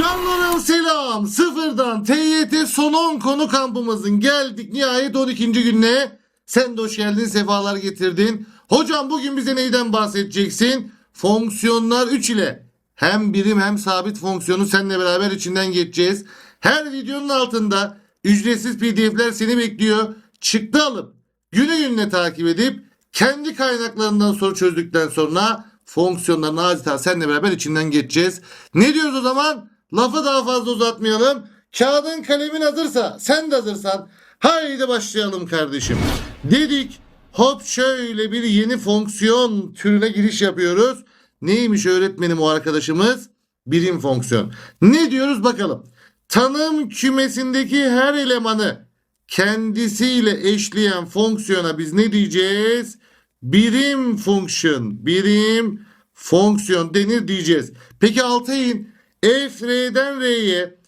Canlarım selam. Sıfırdan TYT son 10 konu kampımızın geldik nihayet 12. gününe. Sen de hoş geldin, sefalar getirdin. Hocam bugün bize neyden bahsedeceksin? Fonksiyonlar 3 ile hem birim hem sabit fonksiyonu seninle beraber içinden geçeceğiz. Her videonun altında ücretsiz pdf'ler seni bekliyor. Çıktı alıp günü gününe takip edip kendi kaynaklarından soru çözdükten sonra fonksiyonlarını adeta seninle beraber içinden geçeceğiz. Ne diyoruz o zaman? Lafı daha fazla uzatmayalım. Kağıdın kalemin hazırsa, sen de hazırsan haydi başlayalım kardeşim. Dedik hop şöyle bir yeni fonksiyon türüne giriş yapıyoruz. Neymiş öğretmenim o arkadaşımız? Birim fonksiyon. Ne diyoruz bakalım. Tanım kümesindeki her elemanı kendisiyle eşleyen fonksiyona biz ne diyeceğiz? Birim fonksiyon, birim fonksiyon denir diyeceğiz. Peki Altay'ın f r'den r'ye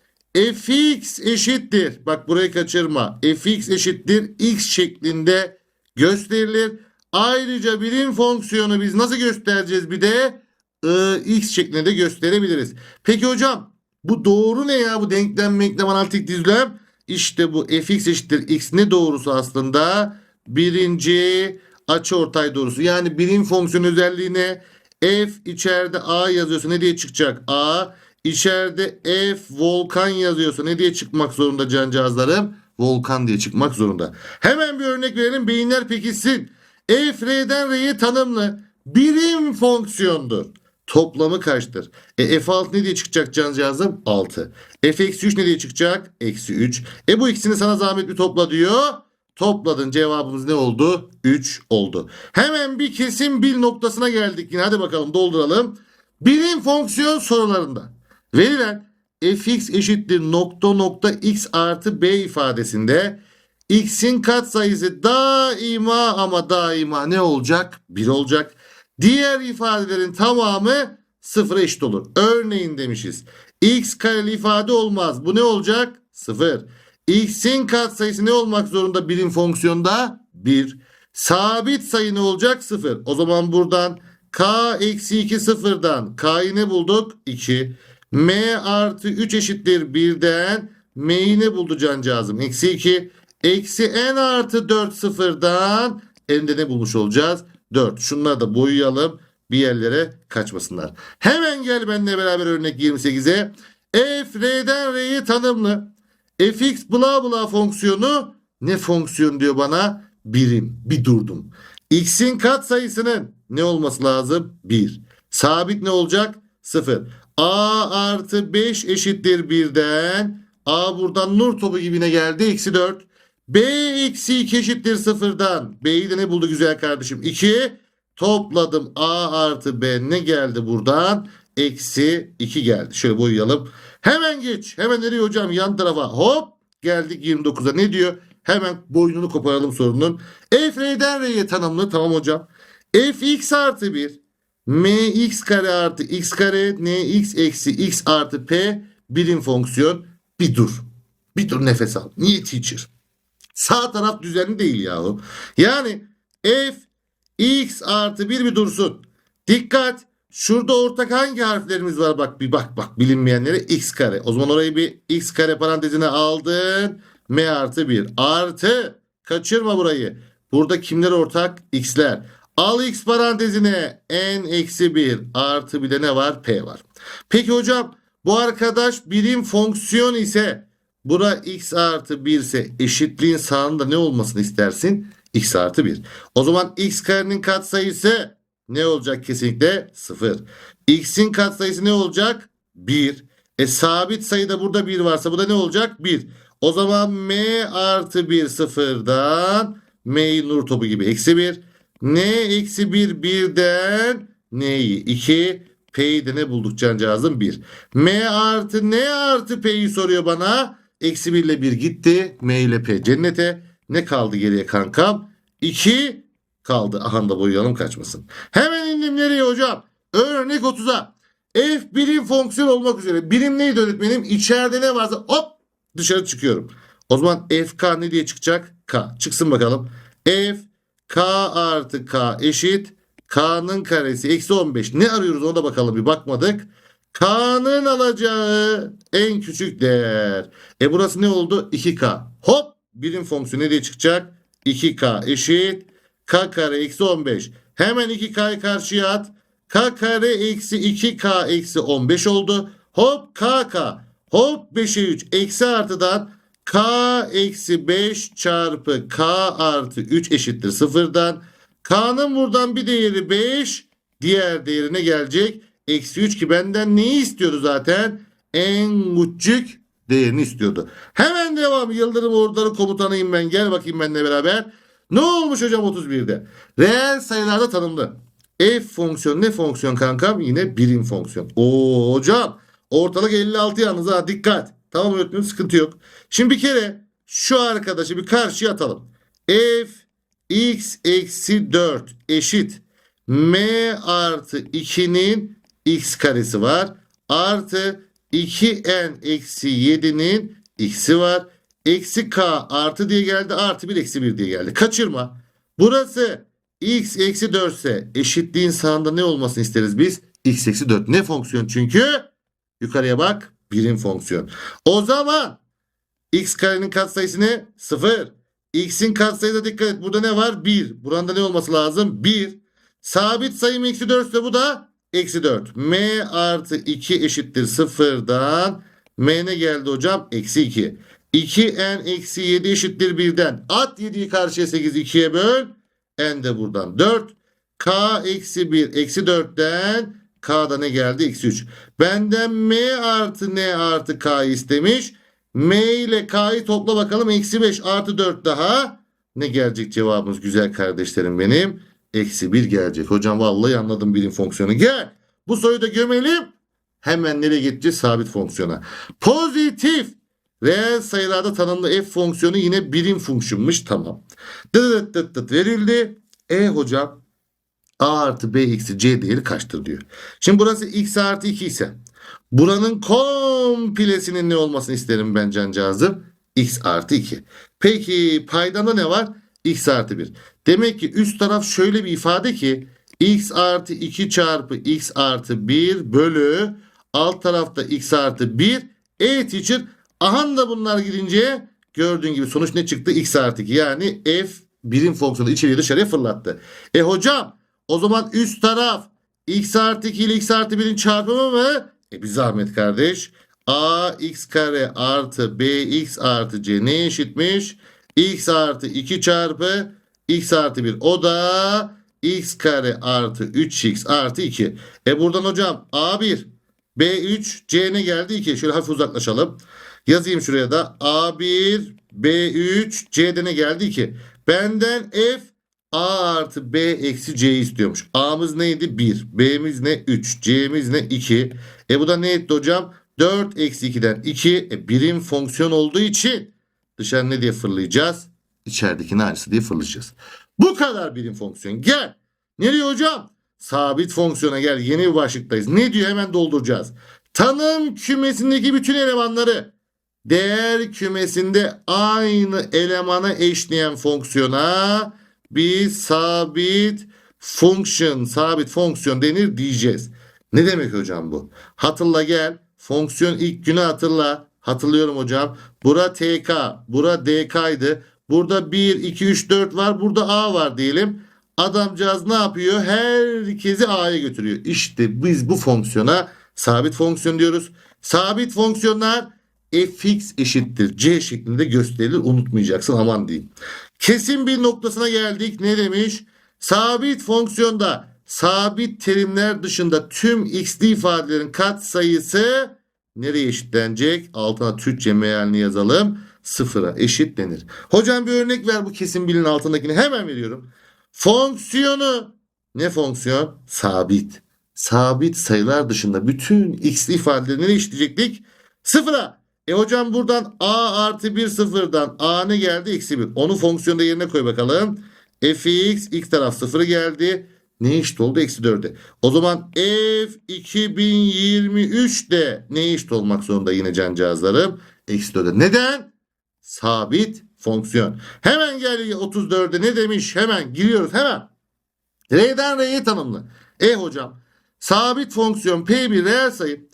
fx eşittir. Bak burayı kaçırma. fx eşittir x şeklinde gösterilir. Ayrıca birim fonksiyonu biz nasıl göstereceğiz bir de ı, x şeklinde de gösterebiliriz. Peki hocam bu doğru ne ya bu denklem menklem analitik düzlem? İşte bu fx eşittir x ne doğrusu aslında? Birinci açıortay doğrusu. Yani birim fonksiyon özelliğine f içeride a yazıyorsa ne diye çıkacak? a içeride f volkan yazıyorsa ne diye çıkmak zorunda cancağızlarım? Volkan diye çıkmak zorunda. Hemen bir örnek verelim. Beyinler pekişsin. f r'den r'ye tanımlı birim fonksiyondur. Toplamı kaçtır? E f6 ne diye çıkacak cancağızım? 6. f eksi 3 ne diye çıkacak? Eksi 3. E bu ikisini sana zahmet bir topla diyor. Topladın cevabımız ne oldu? 3 oldu. Hemen bir kesim bil noktasına geldik yine. Hadi bakalım dolduralım. Birim fonksiyon sorularında verilen fx eşittir nokta nokta x artı b ifadesinde x'in katsayısı daima ama daima ne olacak? 1 olacak. Diğer ifadelerin tamamı sıfıra eşit olur. Örneğin demişiz. x kareli ifade olmaz. Bu ne olacak? 0. x'in katsayısı ne olmak zorunda birim fonksiyonda? 1. Sabit sayı ne olacak? 0. O zaman buradan k eksi 2 sıfırdan k'yı ne bulduk? 2. m artı 3 eşittir 1'den m'yi ne buldu cancağızım? Eksi 2. Eksi n artı 4 sıfırdan n'de ne bulmuş olacağız? 4. Şunları da boyayalım bir yerlere kaçmasınlar. Hemen gel benimle beraber örnek 28'e. f r'den r'ye tanımlı. fx bla bla fonksiyonu ne fonksiyon diyor bana? Birim. Bir durdum. x'in katsayısının ne olması lazım? 1. Sabit ne olacak? 0. a artı 5 eşittir 1'den. a buradan nur topu gibine geldi. Eksi 4. b eksi 2 eşittir 0'dan. b'yi de ne buldu güzel kardeşim? 2. Topladım a artı b ne geldi buradan? Eksi 2 geldi. Şöyle boyayalım. Hemen geç. Hemen nereye hocam? Yan tarafa. Hop. Geldik 29'a. Ne diyor? Hemen boynunu koparalım sorunun. f r'den r'ye tanımlı. Tamam hocam. f x artı 1 mx kare artı x kare nx eksi x artı p birim fonksiyon. Bir dur. Bir dur nefes al. Niye teacher? Sağ taraf düzenli değil yahu. Yani f x artı 1 bir dursun. Dikkat. Şurada ortak hangi harflerimiz var? Bak bir bak bak bilinmeyenlere x kare. O zaman orayı bir x kare parantezine aldın. m artı 1 artı kaçırma burayı. Burada kimler ortak? x'ler. Al x parantezine n eksi 1 artı bir de ne var? p var. Peki hocam bu arkadaş birim fonksiyon ise bura x artı 1 ise eşitliğin sağında ne olmasını istersin? x artı 1. O zaman x karenin katsayısı ne olacak kesinlikle? 0. x'in katsayısı ne olacak? 1. E sabit sayıda burada 1 varsa bu da ne olacak? 1. O zaman m artı 1 sıfırdan m'yi nur topu gibi eksi 1. n eksi 1 birden n'yi 2. P'yi de ne bulduk cancağızım? 1. m artı n artı p'yi soruyor bana. Eksi 1 ile 1 gitti. m ile p cennete. Ne kaldı geriye kankam? 2 kaldı. Aha da boyayalım kaçmasın. Hemen indim nereye hocam? Örnek 30'a. F birim fonksiyon olmak üzere. Birim neydi öğretmenim? İçeride ne varsa hop dışarı çıkıyorum. O zaman fk ne diye çıkacak? K. Çıksın bakalım. F k artı k eşit k'nın karesi eksi 15. Ne arıyoruz ona da bakalım bir bakmadık. K'nın alacağı en küçük değer. E burası ne oldu? 2K. Hop birim fonksiyonu nereye çıkacak? 2K eşit K kare eksi 15. Hemen 2K'yı karşıya at. K kare eksi 2K eksi 15 oldu. Hop KK. Hop 5'e 3 eksi artıdan K eksi 5 çarpı K artı 3 eşittir sıfırdan. K'nın buradan bir değeri 5. Diğer değerine gelecek. Eksi 3 ki benden neyi istiyordu zaten? En küçük değerini istiyordu. Hemen devam. Yıldırım orduları komutanıyım ben. Gel bakayım benimle beraber. Ne olmuş hocam 31'de? Reel sayılarda tanımlı. F fonksiyon ne fonksiyon kankam? Yine birim fonksiyon. Oo hocam ortalık 56 yalnız ha dikkat. Tamam öğretmenim sıkıntı yok. Şimdi bir kere şu arkadaşı bir karşıya atalım. F x eksi 4 eşit m artı 2'nin x karesi var. Artı 2n eksi 7'nin x'i var. Eksi k artı diye geldi. Artı 1 eksi 1 diye geldi. Kaçırma. Burası x eksi 4 ise eşitliğin sağında ne olmasını isteriz biz? x eksi 4. Ne fonksiyon çünkü? Yukarıya bak. Birim fonksiyon. O zaman x karenin katsayısı ne? 0. x'in katsayısına dikkat et. Burada ne var? 1. Buranda ne olması lazım? 1. Sabit sayım eksi 4 ise bu da eksi 4. m artı 2 eşittir 0'dan. m ne geldi hocam? Eksi 2. 2n eksi 7 eşittir 1'den. At 7'yi karşıya 8 2'ye böl. n de buradan 4. k eksi 1 eksi 4'ten k'da ne geldi? Eksi 3. Benden m artı n artı k istemiş. m ile k'yı topla bakalım. Eksi 5 artı 4 daha. Ne gelecek cevabımız güzel kardeşlerim benim? Eksi 1 gelecek. Hocam vallahi anladım birim fonksiyonu. Gel. Bu soruyu da gömelim. Hemen nereye geçeceğiz? Sabit fonksiyona. Pozitif. Reel sayılarda tanımlı f fonksiyonu yine birim fonksiyonmuş. Tamam. Dıt dıt dıt verildi. E hocam a artı b eksi c değeri kaçtır diyor. Şimdi burası x artı 2 ise buranın komplesinin ne olmasını isterim ben cancağızım? x artı 2. Peki paydanda ne var? x artı 1. Demek ki üst taraf şöyle bir ifade ki x artı 2 çarpı x artı 1 bölü alt tarafta x artı 1 e teacher ahan da bunlar gidince gördüğün gibi sonuç ne çıktı? x artı 2 yani f birim fonksiyonu içeriye dışarıya fırlattı. E hocam o zaman üst taraf x artı 2 ile x artı 1'in çarpımı mı? E bir zahmet kardeş. a x kare artı b x artı c ne eşitmiş? x artı 2 çarpı x artı 1 o da x kare artı 3x artı 2. E buradan hocam a1 b3 c ne geldi 2. Şöyle hafif uzaklaşalım. Yazayım şuraya da a1 b3 c'de ne geldi 2. Benden f a artı b eksi c istiyormuş. a'mız neydi? 1. b'miz ne? 3. c'miz ne? 2. E bu da ne etti hocam? 4 eksi 2'den 2. E birim fonksiyon olduğu için dışarı ne diye fırlayacağız? İçeridekinin aynısı diye fırlayacağız. Bu kadar birim fonksiyon. Gel. Nereye hocam? Sabit fonksiyona gel. Yeni bir başlıktayız. Ne diyor? Hemen dolduracağız. Tanım kümesindeki bütün elemanları değer kümesinde aynı elemana eşleyen fonksiyona biz sabit function, sabit fonksiyon denir diyeceğiz. Ne demek hocam bu? Hatırla gel. Fonksiyon ilk günü hatırla. Hatırlıyorum hocam. Bura TK, bura DK'ydı. Burada 1, 2, 3, 4 var. Burada A var diyelim. Adamcağız ne yapıyor? Herkesi A'ya götürüyor. İşte biz bu fonksiyona sabit fonksiyon diyoruz. Sabit fonksiyonlar fx eşittir c şeklinde gösterilir. Unutmayacaksın aman diyeyim. Kesin bir noktasına geldik. Ne demiş? Sabit fonksiyonda sabit terimler dışında tüm x'li ifadelerin katsayısı nereye eşitlenecek? Altına Türkçe mealini yazalım. Sıfıra eşitlenir. Hocam bir örnek ver bu kesin bilin altındakini. Hemen veriyorum. Fonksiyonu ne fonksiyon? Sabit. Sabit sayılar dışında bütün x'li ifadeleri nereye eşitleyecektik? Sıfıra. E hocam buradan a artı 1 sıfırdan a ne geldi? Eksi 1. Onu fonksiyonda yerine koy bakalım. fx x taraf sıfır geldi. Ne eşit oldu? Eksi 4'e. O zaman f 2023 de ne eşit olmak zorunda yine cancağızlarım? Eksi 4'e. Neden? Sabit fonksiyon. Hemen gel 34'e ne demiş? Hemen giriyoruz hemen. R'den R'ye tanımlı. E hocam sabit fonksiyon P bir reel sayı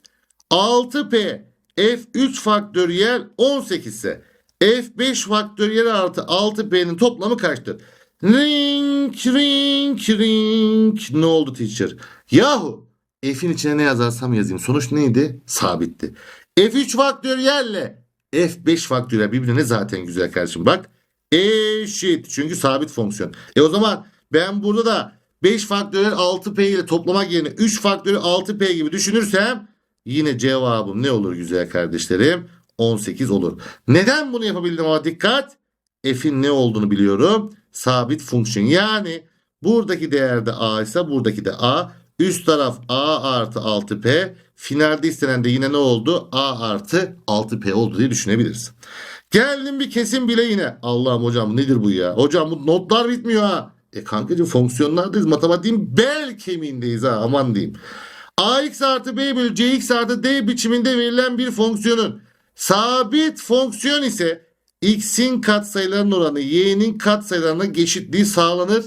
6p f3 faktöriyel 18 ise f5 faktöriyel artı 6p'nin toplamı kaçtır? Ring ring ring ne oldu teacher? Yahu f'in içine ne yazarsam yazayım. Sonuç neydi? Sabitti. f3 faktöriyelle f5 faktöriyel birbirine zaten güzel kardeşim. Bak eşit. Çünkü sabit fonksiyon. E o zaman ben burada da 5 faktöriyel 6p ile toplamak yerine 3 faktöriyel 6p gibi düşünürsem yine cevabım ne olur güzel kardeşlerim? 18 olur. Neden bunu yapabildim ama dikkat. F'in ne olduğunu biliyorum. Sabit fonksiyon. Yani buradaki değerde A ise buradaki de A. Üst taraf A artı 6P. Finalde istenen de yine ne oldu? A artı 6P oldu diye düşünebiliriz. Geldim bir kesim bile yine. Allah'ım hocam nedir bu ya? Hocam bu notlar bitmiyor ha. E kankacığım fonksiyonlardayız. Matematiğin bel kemiğindeyiz ha aman diyeyim. Ax artı b bölü cx artı d biçiminde verilen bir fonksiyonun sabit fonksiyon ise x'in katsayılarının oranı y'nin katsayılarına eşitliği sağlanır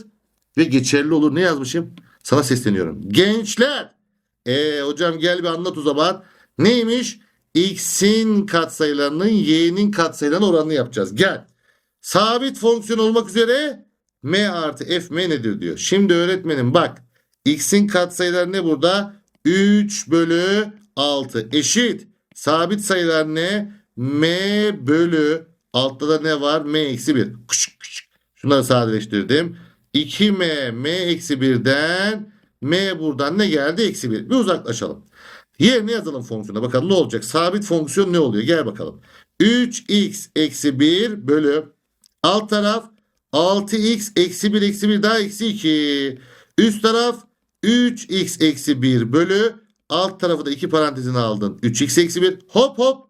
ve geçerli olur. Ne yazmışım? Sana sesleniyorum. Gençler! E hocam gel bir anlat o zaman. Neymiş? X'in katsayılarının y'nin katsayılarının oranını yapacağız. Gel. Sabit fonksiyon olmak üzere m artı f m nedir diyor. Şimdi öğretmenim bak. X'in katsayıları ne burada? 3 bölü 6 eşit. Sabit sayılar ne? m bölü altta da ne var? m eksi 1. Kışık kışık. Şunları sadeleştirdim. 2m m eksi 1'den m buradan ne geldi? Eksi 1. Bir uzaklaşalım. Yerine yazalım fonksiyona. Bakalım ne olacak? Sabit fonksiyon ne oluyor? Gel bakalım. 3x eksi 1 bölü alt taraf 6x eksi 1 eksi 1 daha eksi 2. Üst taraf 3x eksi 1 bölü alt tarafı da iki parantezine aldın. 3x eksi 1 hop hop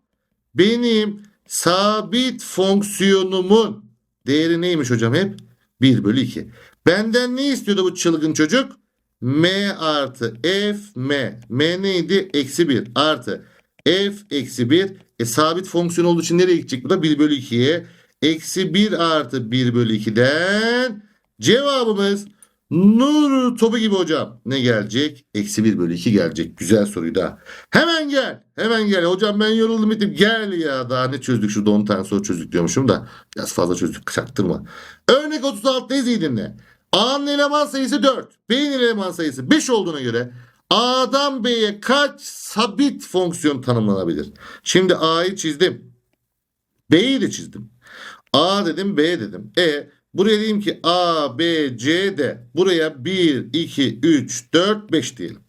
benim sabit fonksiyonumun değeri neymiş hocam hep? 1 bölü 2. Benden ne istiyordu bu çılgın çocuk? m artı f m. m neydi? Eksi 1 artı f eksi 1. E, sabit fonksiyon olduğu için nereye gidecek bu da? 1 bölü 2'ye. Eksi 1 artı 1 bölü 2'den cevabımız nur topu gibi hocam. Ne gelecek? Eksi 1 bölü 2 gelecek. Güzel soruyu da. Hemen gel. Hemen gel. Hocam ben yoruldum bittim. Gel ya. Daha ne çözdük? Şurada 10 tane soru çözdük diyormuşum da. Biraz fazla çözdük. Çaktırma. Örnek 36'dayız iyi dinle. A'nın eleman sayısı 4. B'nin eleman sayısı 5 olduğuna göre A'dan B'ye kaç sabit fonksiyon tanımlanabilir? Şimdi A'yı çizdim. B'yi de çizdim. A dedim B dedim. E buraya diyeyim ki A, B, C, D. Buraya 1, 2, 3, 4, 5 diyelim.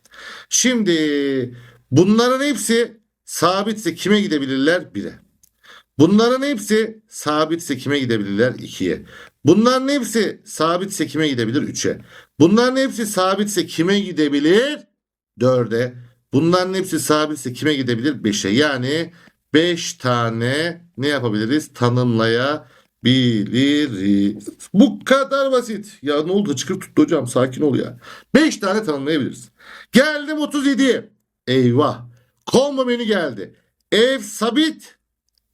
Şimdi bunların hepsi sabitse kime gidebilirler? 1'e. Bunların hepsi sabitse kime gidebilirler? 2'ye. Bunların hepsi sabitse kime gidebilir? 3'e. Bunların hepsi sabitse kime gidebilir? 4'e. Bunların hepsi sabitse kime gidebilir? 5'e. Yani 5 tane ne yapabiliriz? Tanımlayabiliriz. Bu kadar basit. Ya ne oldu? Hıçkır tuttu hocam. Sakin ol ya. 5 tane tanımlayabiliriz. Geldim 37'ye. Eyvah. Combo menü geldi. F sabit.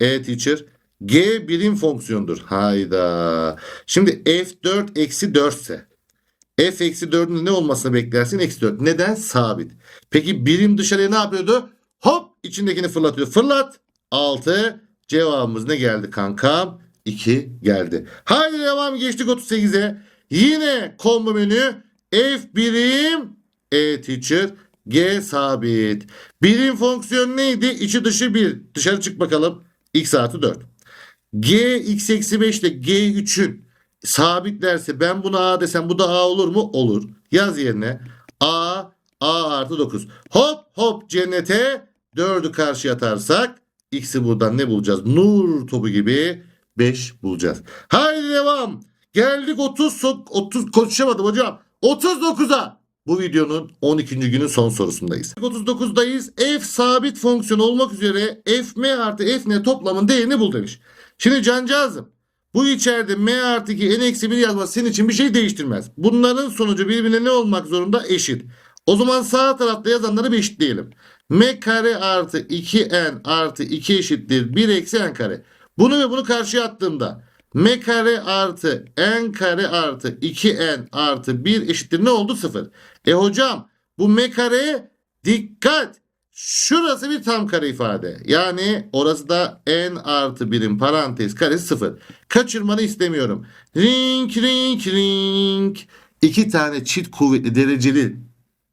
E teacher. G birim fonksiyondur. Hayda. Şimdi F4 eksi 4 ise F eksi 4'ün ne olmasını beklersin? Eksi 4. Neden? Sabit. Peki birim dışarıya ne yapıyordu? Hop içindekini fırlatıyor. Fırlat. 6. Cevabımız ne geldi kankam? 2 geldi. Haydi devam geçtik 38'e. Yine combo menü F birim E teacher G sabit. Birim fonksiyon neydi? İçi dışı 1. Dışarı çık bakalım. X artı 4. G x eksi 5 ile G3'ün sabitlerse ben buna A desem bu da A olur mu? Olur. Yaz yerine A A artı 9. Hop hop cennete 4'ü karşı atarsak X'i buradan ne bulacağız? Nur topu gibi 5 bulacağız. Haydi devam. Geldik 30 30 konuşamadım hocam. 39'a. Bu videonun 12. günün son sorusundayız. 39'dayız. F sabit fonksiyon olmak üzere f m artı f n toplamın değerini bul demiş. Şimdi cancağızım bu içeride m artı 2 n eksi 1 yazması senin için bir şey değiştirmez. Bunların sonucu birbirine ne olmak zorunda? Eşit. O zaman sağ tarafta yazanları bir eşitleyelim. m kare artı 2n artı 2 eşittir 1 eksi n kare. Bunu ve bunu karşıya attığımda m kare artı n kare artı 2n artı 1 eşittir ne oldu? 0. E hocam bu m kare dikkat. Şurası bir tam kare ifade. Yani orası da n artı birim parantez karesi sıfır. Kaçırmanı istemiyorum. Ring ring ring. İki tane çift kuvvetli dereceli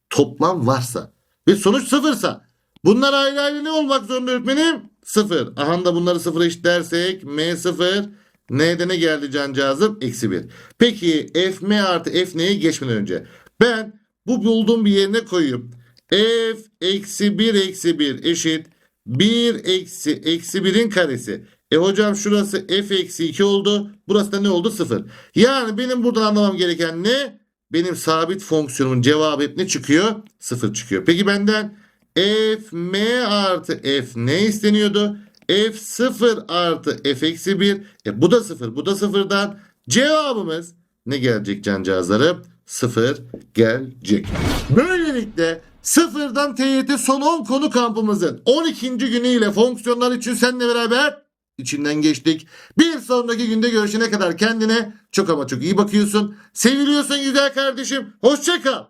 toplam varsa ve sonuç sıfırsa bunlar ayrı ayrı ne olmak zorunda öğretmenim? Sıfır. Aha da bunları sıfıra eşitlersek m sıfır. N'de ne geldi cancağızım? Eksi bir. Peki f m artı f n'ye geçmeden önce ben bu bulduğum bir yerine koyayım. f eksi 1 eksi 1 eşit 1 eksi eksi 1'in karesi. E hocam şurası f eksi 2 oldu. Burası da ne oldu? 0. Yani benim buradan anlamam gereken ne? Benim sabit fonksiyonumun cevabı hep ne çıkıyor? 0 çıkıyor. Peki benden f m artı f ne isteniyordu? f 0 artı f eksi 1. E bu da 0 bu da 0'dan. Cevabımız ne gelecek cancağızlarım? 0 gelecek. Böylelikle sıfırdan TYT son 10 konu kampımızın 12. günüyle fonksiyonlar için seninle beraber içinden geçtik. Bir sonraki günde görüşene kadar kendine çok ama çok iyi bakıyorsun. Seviliyorsun güzel kardeşim. Hoşça kal.